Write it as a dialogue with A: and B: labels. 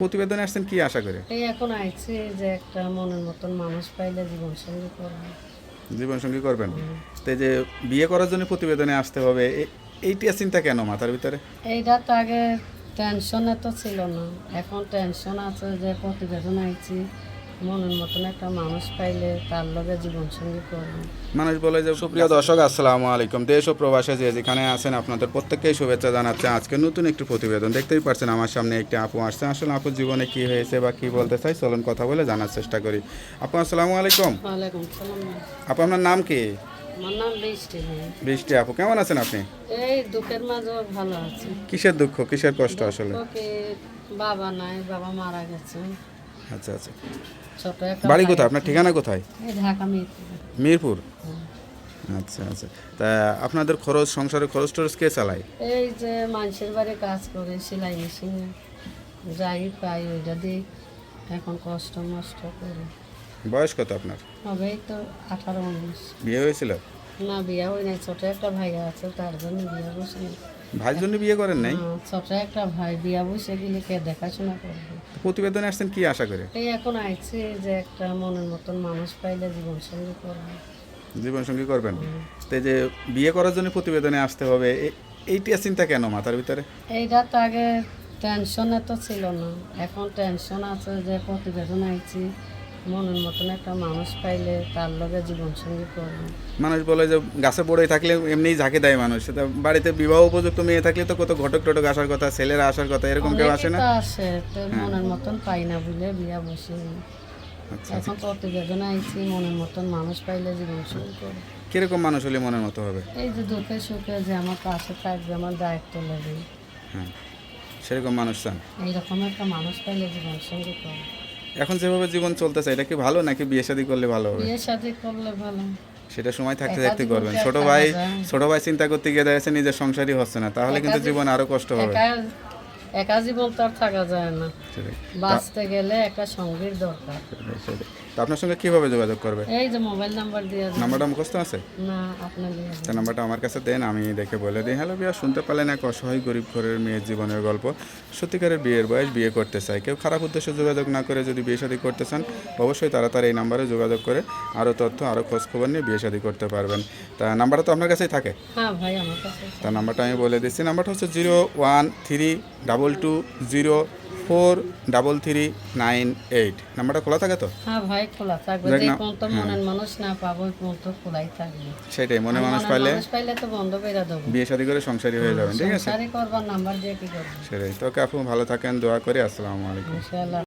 A: প্রতিবেদনে আসছেন কি আশা করে?
B: এই এখন আইছে যে একটা মনের মতন মানুষ পাইলে জীবন সঙ্গী করব।
A: জীবন সঙ্গী করবেন তো যে বিয়ে করার জন্য প্রতিবেদনে আসতে হবে এইটা চিন্তা কেন মাথার ভিতরে?
B: এইটা তো আগে টেনশনে এত ছিল না। এখন টেনশন আছে যে প্রতিবেদন আইছি। মনের মতন একটা মানুষ পাইলে তার লগে জীবন সঙ্গী করব।
A: মানুষ বলে যে সুপ্রিয় দর্শক আসসালামু আলাইকুম। দেশ ও প্রবাসে যে যেখানে আছেন আপনাদের প্রত্যেককেই শুভেচ্ছা জানাচ্ছে। আজকে নতুন একটি প্রতিবেদন দেখতেই পাচ্ছেন আমার সামনে একটি আপু আসছে। আসলে আপুর জীবনে কি হয়েছে বা কি বলতে চাই চলুন কথা বলে জানার চেষ্টা করি। আপু আসসালামু আলাইকুম।
B: ওয়ালাইকুম সালাম
A: আপু আপনার নাম কি?
B: আমার নাম বৃষ্টি
A: বৃষ্টি আপু কেমন আছেন আপনি?
B: এই দুঃখের মাঝেও ভালো আছে।
A: কিসের দুঃখ কিসের কষ্ট আসলে?
B: বাবা নাই বাবা মারা গেছে।
A: আচ্ছা আচ্ছা। বাড়ি কোথায়? আপনার ঠিকানা কোথায়?
B: মিরপুর।
A: আচ্ছা আচ্ছা। তা আপনাদের খরচ সংসারের খরচ টরচ কে চালায়?
B: এই যে মানুষের বাড়ি কাজ করে সেলাই মেশিনে যাই পাই ওইটা দিই। এখন কষ্ট মষ্ট করে।
A: বয়স কত আপনার?
B: হবেই তো আঠারো উনিশ।
A: বিয়ে হয়েছিল?
B: না বিয়া হই নাই ছোট একটা ভাই আছে তার জন্য বিয়া বসে।
A: ভাইয়ের জন্য বিয়ে করেন নাই?
B: হ্যাঁ, ছোট একটা ভাই বিয়া বসে গেলে কে দেখাশোনা করবে?
A: প্রতিবেদনে আসছেন কি আশা করে?
B: এই এখন আইছি যে একটা মনের মতন মানুষ পাইলে জীবন সঙ্গী করবে।
A: জীবনসঙ্গী করবেন? তো যে বিয়ে করার জন্য প্রতিবেদনে আসতে হবে এইটা চিন্তা কেন মাথার ভিতরে?
B: এইটা তো আগে টেনশনে তো ছিল না। এখন টেনশন আছে যে প্রতিবেদন আইছি মনের মতন একটা মানুষ পাইলে তার লগে জীবন সঙ্গী করবে।
A: মানুষ বলে যে গাছে পড়ে থাকলে এমনিই ঝাঁকে দেয় মানুষ। সেটা বাড়িতে বিবাহ উপযুক্ত মেয়ে থাকলে তো কত ঘটক টটক আসার কথা ছেলেরা আসার কথা এরকম কেউ আসে না?
B: তো আসে তো মনের মতন পাই না বলে বিয়া বসে
A: আচ্ছা
B: এখন প্রতিবেদন আইছি মনের মতন মানুষ পাইলে জীবন সঙ্গী করবে।
A: কীরকম মানুষ হলে মনের মতো হবে?
B: এই যে দুঃখে সুখে যে আমার পাশে থাকবে আমার দায়িত্ব নেবে
A: হ্যাঁ সেরকম মানুষ চান?
B: এইরকম একটা মানুষ পাইলে জীবন সঙ্গী করবে।
A: এখন যেভাবে জীবন চলতেছে এটা কি ভালো নাকি বিয়ে শাদী করলে ভালো হবে?
B: বিয়ে শাদী করলে ভালো।
A: সেটা সময় থাকতে থাকতে করবেন। ছোট ভাই ছোট ভাই চিন্তা করতে গিয়ে দেখা নিজের সংসারই হচ্ছে না। তাহলে কিন্তু জীবন আরও কষ্ট হবে।
B: একা জীবন তো আর থাকা যায় না। বাঁচতে গেলে একটা সঙ্গীর দরকার।
A: তো আপনার সঙ্গে কীভাবে যোগাযোগ করবে?
B: এই যে মোবাইল নাম্বার দিয়ে।
A: নাম্বারটা মুখস্থ আছে?
B: না আপনার।
A: তা নাম্বারটা আমার কাছে দেন আমি দেখে বলে দিই। হ্যালো বিয়া শুনতে পারলেন এক অসহায় গরিব ঘরের মেয়ের জীবনের গল্প। সত্যিকারের বিয়ের বয়স বিয়ে করতে চায় কেউ খারাপ উদ্দেশ্যে যোগাযোগ না করে যদি বিয়ে শাদী করতে চান অবশ্যই তারা তার এই নাম্বারে যোগাযোগ করে আরও তথ্য আরও খোঁজ খবর নিয়ে বিয়ে শাদী করতে পারবেন। তা নাম্বারটা তো আপনার কাছেই থাকে?
B: হ্যাঁ ভাই আমার কাছে
A: তা নাম্বারটা আমি বলে দিচ্ছি। নাম্বারটা হচ্ছে zero one three double two zero four double three nine eight নাম্বারটা খোলা থাকে তো?
B: হ্যাঁ ভাই খোলা থাকবে। যে পর্যন্ত মনের মানুষ না পাবো ওই পর্যন্ত খোলাই থাকবে।
A: সেটাই মনে মানুষ পাইলে
B: মানুষ পাইলে তো বন্ধ করে দেবো।
A: বিয়ে শাদী করে সংসারী হয়ে যাবেন ঠিক আছে?
B: সংসারই করবার নাম্বার দিয়ে কি করব?
A: সেটাই। তো আপু ভালো থাকেন দোয়া করি আসসালামু আলাইকুম।
B: ইনশাআল্লাহ।